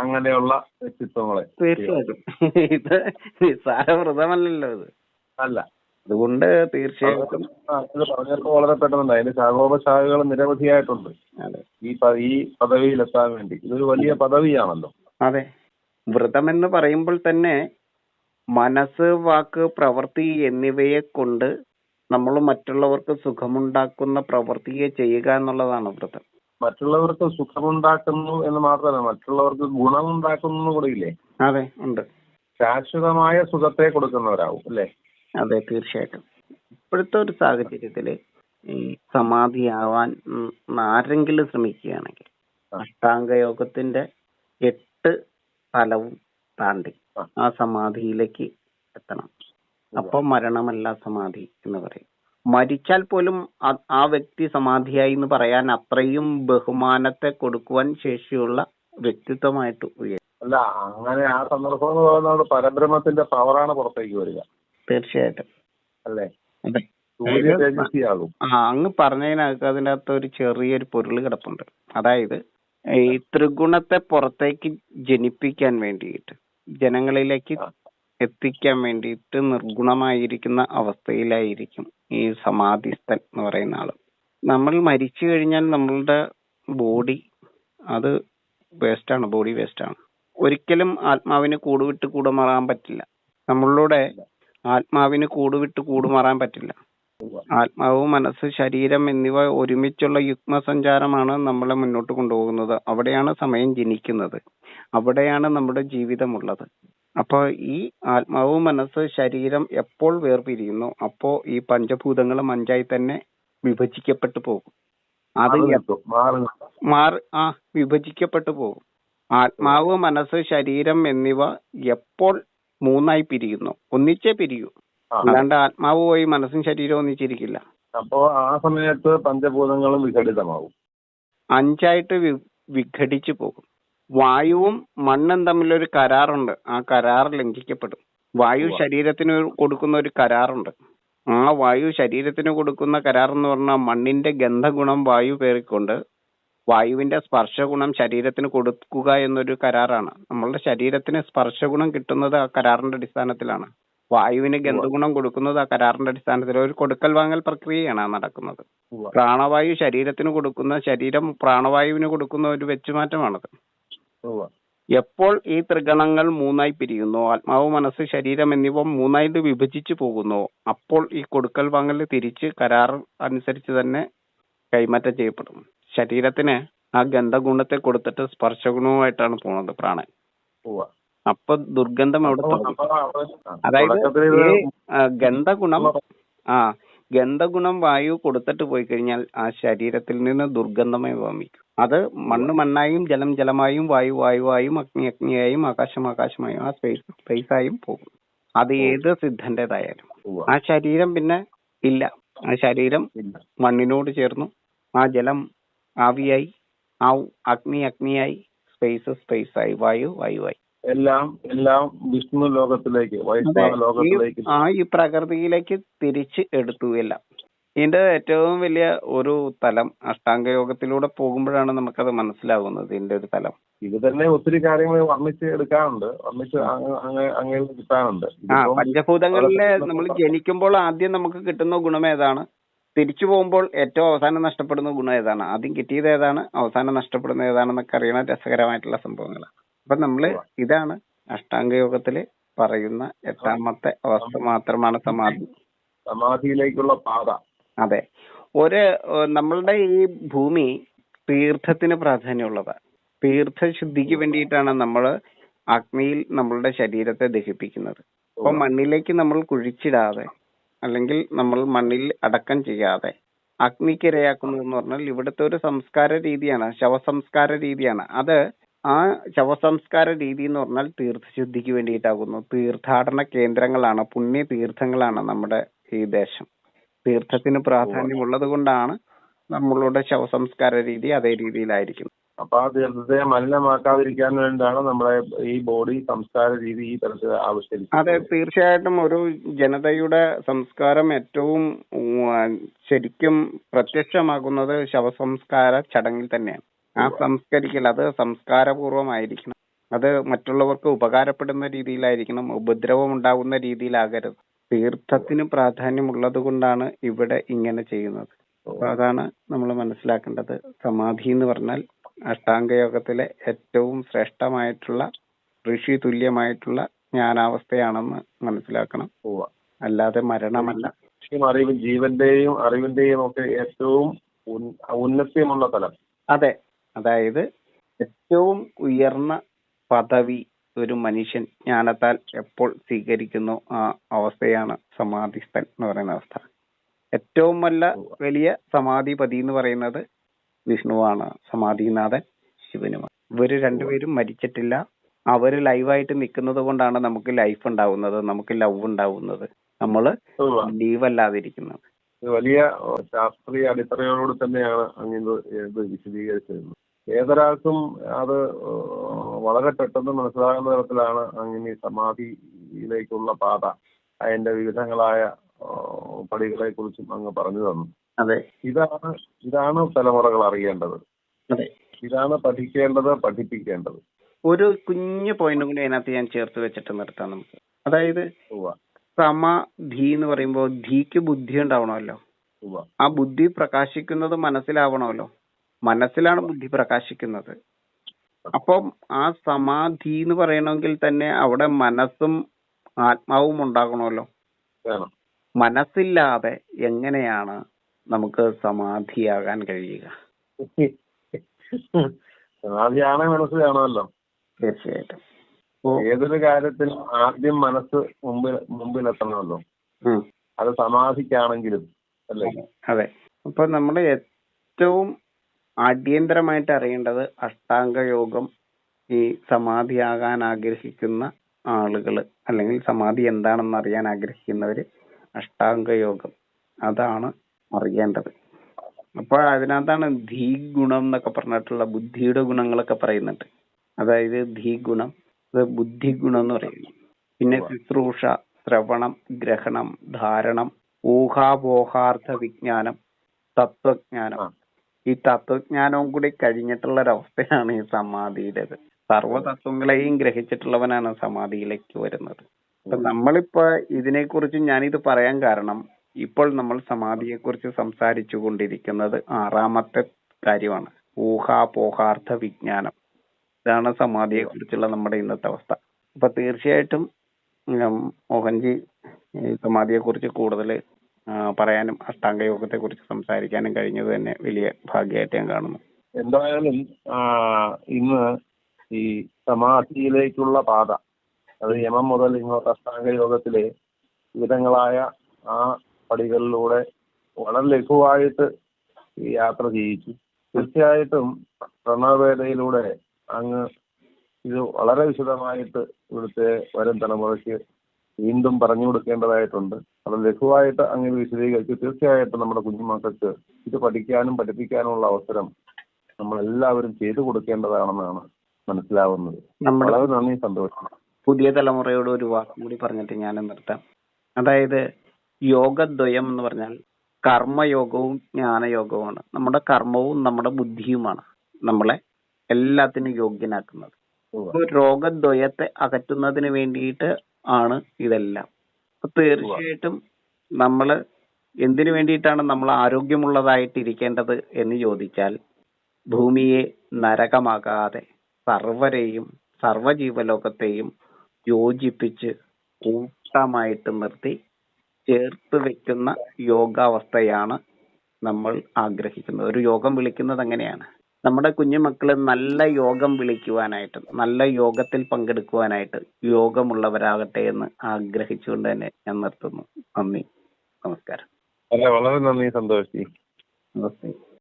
അങ്ങനെയുള്ള വ്യക്തിത്വങ്ങളെ തീർച്ചയായിട്ടും. ഇത് അല്ല. അതുകൊണ്ട് തീർച്ചയായിട്ടും. പറഞ്ഞപ്പോൾ വളരെ പെട്ടെന്നുണ്ട് അതിന് ശാഖോപശാഖകൾ നിരവധിയായിട്ടുണ്ട്. ഈ ഈ പദവിയിലെത്താൻ വേണ്ടി. ഇതൊരു വലിയ പദവിയാണല്ലോ. അതെ. വ്രതം എന്ന് പറയുമ്പോൾ തന്നെ മനസ്സ് വാക്ക് പ്രവൃത്തി എന്നിവയെ കൊണ്ട് നമ്മൾ മറ്റുള്ളവർക്ക് സുഖമുണ്ടാക്കുന്ന പ്രവൃത്തിയെ ചെയ്യുക എന്നുള്ളതാണ് വ്രതം. മറ്റുള്ളവർക്ക് സുഖമുണ്ടാക്കുന്നു എന്ന് മാത്രമല്ല മറ്റുള്ളവർക്ക് ഗുണമുണ്ടാക്കുന്നു കൂടെ ഇല്ലേ? അതെ ഉണ്ട്. ശാശ്വതമായ സുഖത്തെ കൊടുക്കുന്നവരാവും അല്ലേ? അതെ തീർച്ചയായിട്ടും. ഇപ്പോഴത്തെ ഒരു സാഹചര്യത്തിൽ ഈ സമാധിയാവാൻ ആരെങ്കിലും ശ്രമിക്കുകയാണെങ്കിൽ അഷ്ടാംഗ അഷ്ടാംഗയോഗത്തിന്റെ എട്ട് തലവും താണ്ടി. ആ. സമാധിയിലേക്ക് എത്തണം. അപ്പൊ മരണമല്ല സമാധി എന്ന് പറയും. മരിച്ചാൽ പോലും ആ- വ്യക്തി സമാധിയായി എന്ന് പറയാൻ അത്രയും ബഹുമാനത്തെ കൊടുക്കുവാൻ ശേഷിയുള്ള വ്യക്തിത്വമായിട്ട് ഉയരും. അല്ല അങ്ങനെ ആ സന്ദർഭം എന്ന് പറയുന്നത് പരബ്രഹ്മത്തിന്റെ പവറാണ് പുറത്തേക്ക് വരിക. തീർച്ചയായിട്ടും. അല്ലേ? അങ്ങ് പറഞ്ഞതിനകത്ത് അതിന്റെ അകത്ത് ഒരു ചെറിയൊരു പൊരുൾ കിടപ്പുണ്ട്. അതായത് ഈ ത്രിഗുണത്തെ പുറത്തേക്ക് ജനിപ്പിക്കാൻ വേണ്ടിയിട്ട് ജനങ്ങളിലേക്ക് എത്തിക്കാൻ വേണ്ടിയിട്ട് നിർഗുണമായിരിക്കുന്ന അവസ്ഥയിലായിരിക്കും ഈ സമാധിസ്ഥൻ എന്ന് പറയുന്ന ആൾ. നമ്മൾ മരിച്ചു കഴിഞ്ഞാൽ നമ്മളുടെ ബോഡി അത് വേസ്റ്റ് ആണ് ബോഡി വേസ്റ്റ് ആണ്. ഒരിക്കലും ആത്മാവിന് കൂടുവിട്ട് കൂടുമാറാൻ പറ്റില്ല. നമ്മളുടെ ആത്മാവിന് കൂടുവിട്ട് കൂടുമാറാൻ പറ്റില്ല. ആത്മാവ് മനസ്സ് ശരീരം എന്നിവ ഒരുമിച്ചുള്ള യുഗ്മസഞ്ചാരമാണ് നമ്മളെ മുന്നോട്ട് കൊണ്ടുപോകുന്നത്. അവിടെയാണ് സമയം ജനിക്കുന്നത്. അവിടെയാണ് നമ്മുടെ ജീവിതമുള്ളത്. അപ്പൊ ഈ ആത്മാവ് മനസ്സ് ശരീരം എപ്പോൾ വേർപിരിയുന്നു? അപ്പോ ഈ പഞ്ചഭൂതങ്ങളും അഞ്ചായി തന്നെ വിഭജിക്കപ്പെട്ടു പോകും. അത് മാറി ആ വിഭജിക്കപ്പെട്ടു പോകും. ആത്മാവ് മനസ്സ് ശരീരം എന്നിവ എപ്പോൾ മൂന്നായി പിരിയുന്നു? ഒന്നിച്ചേ പിരിയൂ. അല്ലാണ്ട് ആത്മാവ് പോയി മനസ്സും ശരീരവും ഒന്നിച്ചിരിക്കില്ല. അപ്പോ ആ സമയത്ത് പഞ്ചഭൂതങ്ങളും വിഘടിതമാവും അഞ്ചായിട്ട് വിഘടിച്ചു പോകും. വായുവും മണ്ണും തമ്മിൽ ഒരു കരാറുണ്ട്. ആ കരാർ ലംഘിക്കപ്പെടും. വായു ശരീരത്തിന് കൊടുക്കുന്ന ഒരു കരാറുണ്ട്. ആ വായു ശരീരത്തിന് കൊടുക്കുന്ന കരാർ എന്ന് പറഞ്ഞാൽ മണ്ണിന്റെ ഗന്ധഗുണം വായു പേറിക്കൊണ്ട് വായുവിന്റെ സ്പർശഗുണം ശരീരത്തിന് കൊടുക്കുക എന്നൊരു കരാറാണ്. നമ്മളുടെ ശരീരത്തിന് സ്പർശഗുണം കിട്ടുന്നത് ആ കരാറിന്റെ അടിസ്ഥാനത്തിലാണ്. വായുവിന് ഗന്ധഗുണം കൊടുക്കുന്നത് ആ കരാറിന്റെ അടിസ്ഥാനത്തിൽ ഒരു കൊടുക്കൽ വാങ്ങൽ പ്രക്രിയയാണ് നടക്കുന്നത്. പ്രാണവായു ശരീരത്തിന് കൊടുക്കുന്ന ശരീരം പ്രാണവായുവിന് കൊടുക്കുന്ന ഒരു വെച്ചുമാറ്റമാണത്. എപ്പോൾ ഈ ത്രിഗണങ്ങൾ മൂന്നായി പിരിയുന്നു? ആത്മാവ് മനസ്സ് ശരീരം എന്നിവ മൂന്നായി വിഭജിച്ചു പോകുന്നു. അപ്പോൾ ഈ കൊടുക്കൽ വാങ്ങൽ തിരിച്ച് കരാർ അനുസരിച്ച് തന്നെ കൈമാറ്റം ചെയ്യപ്പെടും. ശരീരത്തിന് ആ ഗന്ധഗുണത്തെ കൊടുത്തിട്ട് സ്പർശഗുണവുമായിട്ടാണ് പോണത് പ്രാണൻ. അപ്പൊ ദുർഗന്ധം അവിടെ അതായത് ഈ ഗന്ധഗുണം ആ ഗന്ധഗുണം വായു കൊടുത്തിട്ട് പോയി കഴിഞ്ഞാൽ ആ ശരീരത്തിൽ നിന്ന് ദുർഗന്ധമായി വമിക്കും അത് മണ്ണ് മണ്ണായും ജലം ജലമായും വായു വായുവായും അഗ്നി അഗ്നിയായും ആകാശം ആകാശമായും ആ സ്പേസ് സ്പേസായും പോകും. അത് ഏത് സിദ്ധന്റേതായാലും. ആ ശരീരം പിന്നെ ഇല്ല. ആ ശരീരം മണ്ണിനോട് ചേർന്നു. ആ ജലം ആവിയായി. ആ അഗ്നി അഗ്നിയായി. സ്പേസ് സ്പേസായി ആയി. വായു വായുവായി എല്ലാം എല്ലാം വിഷ്ണു ലോകത്തിലേക്ക് വൈഷ്ണവ ലോകത്തിലേക്ക്. ആ ഈ പ്രകൃതിയിലേക്ക് തിരിച്ച് എടുത്തു എല്ലാം. ഇതിന്റെ ഏറ്റവും വലിയ ഒരു തലം അഷ്ടാംഗ യോഗത്തിലൂടെ പോകുമ്പോഴാണ് നമുക്കത് മനസ്സിലാകുന്നത് ഇതിന്റെ ഒരു തലം. ഇത് തന്നെ ഒത്തിരി കാര്യങ്ങൾ വർണിച്ച് എടുക്കാറുണ്ട്. വർണിച്ച് അങ്ങ് അങ്ങ് അങ്ങനെ ഇതിപ്പം പഞ്ചഭൂതങ്ങളിലെ നമ്മൾ ജനിക്കുമ്പോൾ ആദ്യം നമുക്ക് കിട്ടുന്ന ഗുണം ഏതാണ്? തിരിച്ചു പോകുമ്പോൾ ഏറ്റവും അവസാനം നഷ്ടപ്പെടുന്ന ഗുണം ഏതാണ്? ആദ്യം കിട്ടിയത് ഏതാണ്? അവസാനം നഷ്ടപ്പെടുന്ന ഏതാണെന്നൊക്കെ അറിയണ രസകരമായിട്ടുള്ള സംഭവങ്ങളാണ്. അപ്പൊ നമ്മൾ ഇതാണ് അഷ്ടാംഗ യോഗത്തിൽ പറയുന്ന എട്ടാമത്തെ അവസ്ഥ മാത്രമാണ് സമാധി. സമാധിയിലേക്കുള്ള പാത. അതെ. ഒരു നമ്മളുടെ ഈ ഭൂമി തീർത്ഥത്തിന് പ്രാധാന്യമുള്ളതാണ് തീർത്ഥശുദ്ധിക്ക് വേണ്ടിയിട്ടാണ് നമ്മൾ അഗ്നിയിൽ നമ്മളുടെ ശരീരത്തെ ദഹിപ്പിക്കുന്നത്. അപ്പൊ മണ്ണിലേക്ക് നമ്മൾ കുഴിച്ചിടാതെ അല്ലെങ്കിൽ നമ്മൾ മണ്ണിൽ അടക്കം ചെയ്യാതെ അഗ്നിക്ക് ഇരയാക്കുന്നതെന്ന് പറഞ്ഞാൽ ഇവിടുത്തെ ഒരു സംസ്കാര രീതിയാണ് ശവസംസ്കാര രീതിയാണ്. അത് ആ ശവസംസ്കാര രീതി എന്ന് പറഞ്ഞാൽ തീർത്ഥശുദ്ധിക്ക് വേണ്ടിയിട്ടാകുന്നു. തീർത്ഥാടന കേന്ദ്രങ്ങളാണ് പുണ്യ തീർത്ഥങ്ങളാണ് നമ്മുടെ ഈ ദേശം. തീർത്ഥത്തിന് പ്രാധാന്യമുള്ളത് കൊണ്ടാണ് നമ്മളുടെ ശവസംസ്കാര രീതി അതേ രീതിയിലായിരിക്കും അപ്പൊ ആ തീർത്ഥത്തെ മലിനമാക്കാതിരിക്കാൻ വേണ്ടിയാണ് നമ്മുടെ ഈ ബോഡി സംസ്കാര രീതി ഈ തരത്തിൽ അതെ ആവിഷ്കരിക്കുന്നത് തീർച്ചയായിട്ടും ഒരു ജനതയുടെ സംസ്കാരം ഏറ്റവും ശരിക്കും പ്രത്യക്ഷമാകുന്നത് ശവസംസ്കാര ചടങ്ങിൽ തന്നെയാണ്. ആ സംസ്കരിക്കൽ അത് സംസ്കാരപൂർവമായിരിക്കണം. അത് മറ്റുള്ളവർക്ക് ഉപകാരപ്പെടുന്ന രീതിയിലായിരിക്കണം ഉപദ്രവം ഉണ്ടാകുന്ന രീതിയിലാകരുത്. തീർത്ഥത്തിന് പ്രാധാന്യമുള്ളത് കൊണ്ടാണ് ഇവിടെ ഇങ്ങനെ ചെയ്യുന്നത്. അപ്പൊ അതാണ് നമ്മൾ മനസ്സിലാക്കേണ്ടത്. സമാധി എന്ന് പറഞ്ഞാൽ അഷ്ടാംഗയോഗത്തിലെ ഏറ്റവും ശ്രേഷ്ഠമായിട്ടുള്ള ഋഷി തുല്യമായിട്ടുള്ള ജ്ഞാനാവസ്ഥയാണെന്ന് മനസ്സിലാക്കണം. അല്ലാതെ മരണമല്ല. അറിവും ജീവന്റെയും അറിവിന്റെയും ഒക്കെ ഏറ്റവും ഉന്നത്യമുള്ള തലം അതെ. അതായത് ഏറ്റവും ഉയർന്ന പദവി ഒരു മനുഷ്യൻ ജ്ഞാനത്താൽ എപ്പോൾ സ്വീകരിക്കുന്നു ആ അവസ്ഥയാണ് സമാധിസ്ഥൻ എന്ന് പറയുന്ന അവസ്ഥ. ഏറ്റവും വല്ല വലിയ സമാധിപതി എന്ന് പറയുന്നത് വിഷ്ണുവാണ് സമാധിനാഥൻ ശിവനുമാണ്. ഇവർ രണ്ടുപേരും മരിച്ചിട്ടില്ല. അവർ ലൈവായിട്ട് നിൽക്കുന്നത് കൊണ്ടാണ് നമുക്ക് ലൈഫ് ഉണ്ടാവുന്നത് നമുക്ക് ലവ് ഉണ്ടാവുന്നത്. നമ്മൾ ലീവല്ലാതിരിക്കുന്നത്. ലീവ് അല്ലാതിരിക്കുന്നത് വലിയ ശാസ്ത്രീയ അടിത്തറയോട് തന്നെയാണ് അങ്ങനെ ഇത് വിശദീകരിച്ചിരുന്നത്. ഏതൊരാൾക്കും അത് വളരെ പെട്ടെന്ന് മനസ്സിലാകുന്ന തരത്തിലാണ് അങ്ങനെ സമാധിയിലേക്കുള്ള പാത അതിന്റെ വിവിധങ്ങളായ പടികളെ കുറിച്ചും അങ്ങ് പറഞ്ഞു തന്നു. അതെ. ഇതാണ് ഇതാണ് തലമുറകൾ അറിയേണ്ടത്. അതെ. ഇതാണ് പഠിക്കേണ്ടത് പഠിപ്പിക്കേണ്ടത്. ഒരു കുഞ്ഞു പോയിന്റും കൂടി അതിനകത്ത് ഞാൻ ചേർത്ത് വെച്ചിട്ട് നിർത്താം നമുക്ക്. അതായത് സമാധി എന്ന് പറയുമ്പോൾ ധീക്ക് ബുദ്ധി ഉണ്ടാവണമല്ലോ. ആ ബുദ്ധി പ്രകാശിക്കുന്നത് മനസ്സിലാവണമല്ലോ. മനസ്സിലാണ് ബുദ്ധി പ്രകാശിക്കുന്നത്. അപ്പം ആ സമാധി എന്ന് പറയണമെങ്കിൽ തന്നെ അവിടെ മനസ്സും ആത്മാവും ഉണ്ടാകണമല്ലോ. മനസ്സില്ലാതെ എങ്ങനെയാണ് നമുക്ക് സമാധിയാകാൻ കഴിയുക? സമാധിയാണ് മനസ്സ് വേണമല്ലോ. തീർച്ചയായിട്ടും. ഏതൊരു കാര്യത്തിലും ആദ്യം മനസ്സ് മുമ്പിൽ മുമ്പിൽ എത്തണമല്ലോ അത് സമാധിക്കാണെങ്കിലും അല്ലേ? അതെ. അപ്പൊ നമ്മുടെ ഏറ്റവും അടിയന്തരമായിട്ട് അറിയേണ്ടത് അഷ്ടാംഗ യോഗം ഈ സമാധിയാകാൻ ആഗ്രഹിക്കുന്ന ആളുകൾ അല്ലെങ്കിൽ സമാധി എന്താണെന്ന് അറിയാൻ ആഗ്രഹിക്കുന്നവര് അഷ്ടാംഗ യോഗം. അതാണ് അറിയേണ്ടത്. അപ്പോൾ അതിനകത്താണ് ധീ ഗുണം എന്നൊക്കെ പറഞ്ഞിട്ടുള്ള ബുദ്ധിയുടെ ഗുണങ്ങളൊക്കെ പറയുന്നുണ്ട്. അതായത് ധീ ഗുണം അത് ബുദ്ധി ഗുണം എന്ന് പറയുന്നു പിന്നെ ശുശ്രൂഷ ശ്രവണം ഗ്രഹണം ധാരണം ഊഹാപോഹാർത്ഥ വിജ്ഞാനം തത്വജ്ഞാനം. ഈ തത്വജ്ഞാനവും കൂടി കഴിഞ്ഞിട്ടുള്ള ഒരവസ്ഥയാണ് ഈ സമാധിയുടേത്. സർവ തത്വങ്ങളെയും ഗ്രഹിച്ചിട്ടുള്ളവനാണ് സമാധിയിലേക്ക് വരുന്നത്. അപ്പൊ നമ്മളിപ്പോ ഇതിനെക്കുറിച്ച് ഞാനിത് പറയാൻ കാരണം ഇപ്പോൾ നമ്മൾ സമാധിയെ കുറിച്ച് സംസാരിച്ചു കൊണ്ടിരിക്കുന്നത് ആറാമത്തെ കാര്യമാണ്. ഊഹാപോഹാർത്ഥ വിജ്ഞാനം. ഇതാണ് സമാധിയെ കുറിച്ചുള്ള നമ്മുടെ ഇന്നത്തെ അവസ്ഥ. അപ്പൊ തീർച്ചയായിട്ടും മോഹൻജി സമാധിയെ കുറിച്ച് കൂടുതൽ പറയാനും അഷ്ടാംഗ യോഗത്തെ കുറിച്ച് സംസാരിക്കാനും കഴിഞ്ഞത് തന്നെ വലിയ ഭാഗ്യമായിട്ട് ഞാൻ കാണുന്നു. എന്തായാലും ഇന്ന് ഈ സമാധിയിലേക്കുള്ള പാത അത് യമം മുതൽ ഇങ്ങോട്ട് അഷ്ടാംഗ യോഗത്തിലെ വിധങ്ങളായ ആ പടികളിലൂടെ വളരെ ലഘുവായിട്ട് ഈ യാത്ര ചെയ്യിച്ചു. തീർച്ചയായിട്ടും പ്രണവവേദയിലൂടെ അങ്ങ് ഇത് വളരെ വിശദമായിട്ട് ഇവിടുത്തെ വരും തലമുറയ്ക്ക് വീണ്ടും പറഞ്ഞു കൊടുക്കേണ്ടതായിട്ടുണ്ട്. അത് ലഘുവായിട്ട് അങ്ങനെ വിശദീകരിച്ച് തീർച്ചയായിട്ടും നമ്മുടെ കുഞ്ഞുമക്കൾക്ക് ഇത് പഠിക്കാനും പഠിപ്പിക്കാനുമുള്ള അവസരം നമ്മളെല്ലാവരും ചെയ്തു കൊടുക്കേണ്ടതാണെന്നാണ് മനസ്സിലാവുന്നത്. വളരെ നന്ദി സന്തോഷം. പുതിയ തലമുറയോട് ഒരു വാക്കും കൂടി പറഞ്ഞിട്ട് ഞാൻ നിർത്താം. അതായത് യോഗദ്വയം എന്ന് പറഞ്ഞാൽ കർമ്മയോഗവും ജ്ഞാനയോഗവുമാണ്. നമ്മുടെ കർമ്മവും നമ്മുടെ ബുദ്ധിയുമാണ് നമ്മളെ എല്ലാത്തിനും യോഗ്യനാക്കുന്നത്. രോഗദ്വയത്തെ അകറ്റുന്നതിന് വേണ്ടിയിട്ട് ആണ് ഇതെല്ലാം. തീർച്ചയായിട്ടും നമ്മൾ എന്തിനു വേണ്ടിയിട്ടാണ് നമ്മൾ ആരോഗ്യമുള്ളതായിട്ട് ഇരിക്കേണ്ടത് എന്ന് ചോദിച്ചാൽ ഭൂമിയെ നരകമാകാതെ സർവരെയും സർവജീവലോകത്തെയും യോജിപ്പിച്ച് കൂട്ടമായിട്ട് നിർത്തി ചേർത്ത് വെക്കുന്ന യോഗാവസ്ഥയാണ് നമ്മൾ ആഗ്രഹിക്കുന്നത്. ഒരു യോഗം വിളിക്കുന്നത് അങ്ങനെയാണ്. നമ്മുടെ കുഞ്ഞുമക്കൾ നല്ല യോഗം വിളിക്കുവാനായിട്ട് നല്ല യോഗത്തിൽ പങ്കെടുക്കുവാനായിട്ട് യോഗമുള്ളവരാകട്ടെ എന്ന് ആഗ്രഹിച്ചുകൊണ്ട് തന്നെ ഞാൻ നിർത്തുന്നു. നന്ദി. നമസ്കാരം. വളരെ നന്ദി സന്തോഷ് നമസ്തേ.